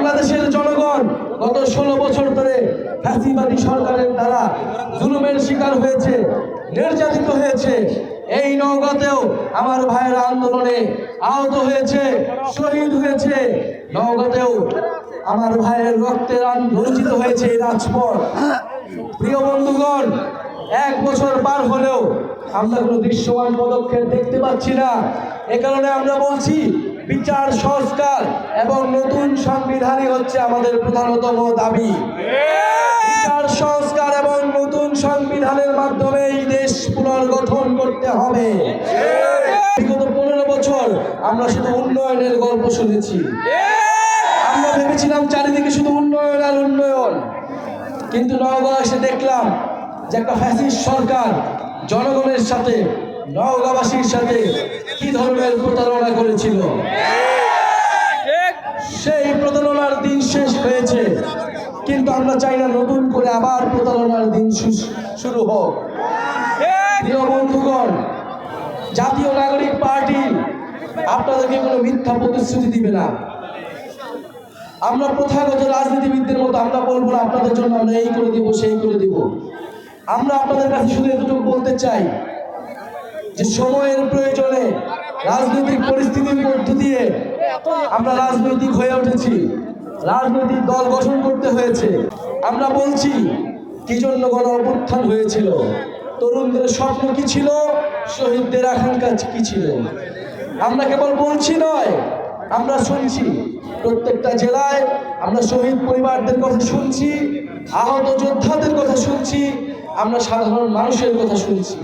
বাংলাদেশের জনগণ গত ষোলো বছর ধরে ফ্যাসিবাদী সরকারের দ্বারা জুলুমের শিকার হয়েছে, নির্যাতিত হয়েছে। এই নওগাঁতেও আমার ভাইয়ের আন্দোলনে আহত হয়েছে, শহীদ হয়েছে। নওগাঁতেও আমার ভাইয়ের রক্তের আন- রঞ্জিত হয়েছে এই রাজপথ। প্রিয় বন্ধুগণ, এক বছর পার হলেও আমরা কোনো দৃশ্যমান পদক্ষেপ দেখতে পাচ্ছি না। এ কারণে আমরা বলছি বিচার, সংস্কার এবং নতুন সংবিধানই হচ্ছে আমাদের প্রধানতম দাবি। বিচার, সংস্কার এবং নতুন সংবিধানের মাধ্যমে এই দেশ পুনর্গঠন করতে হবে। বিগত পনেরো বছর আমরা শুধু উন্নয়নের গল্প শুনেছি। আমরা ভেবেছিলাম চারিদিকে শুধু উন্নয়ন আর উন্নয়ন। কিন্তু নওগাঁ এসে দেখলাম যে একটা ফ্যাসিস্ট সরকার জনগণের সাথে নওগাঁবাসীর সাথে কি ধরনের প্রতারণা করেছিল? সেই প্রতারণার দিন শেষ হয়েছে, কিন্তু আমরা চাই না নতুন করে আবার প্রতারণার দিন শুরু হোক। প্রিয় বন্ধুগণ, জাতীয় নাগরিক পার্টি আপনাদেরকে কোনো মিথ্যা প্রতিশ্রুতি দিবে না। আমরা প্রথাগত রাজনীতিবিদদের মতো আমরা বলব না, আপনাদের জন্য আমরা এই করে দিব, সেই করে দিব। আমরা আপনাদের কাছে শুধু এতটুকু বলতে চাই যে সময়ের প্রয়োজনে রাজনৈতিক পরিস্থিতির মধ্য দিয়ে আমরা রাজনৈতিক হয়ে উঠেছি, রাজনৈতিক দল গঠন করতে হয়েছে। আমরা বলছি, কি জন্য গণ অভ্যুত্থান হয়েছিল? তরুণদের স্বপ্ন কি ছিল? শহীদদের আকাঙ্ক্ষা কি ছিল? আমরা কেবল বলছি নয়, আমরা শুনছি। প্রত্যেকটা জেলায় আমরা শহীদ পরিবারদের কথা শুনছি, আহত যোদ্ধাদের কথা শুনছি, আমরা সাধারণ মানুষের কথা শুনছি।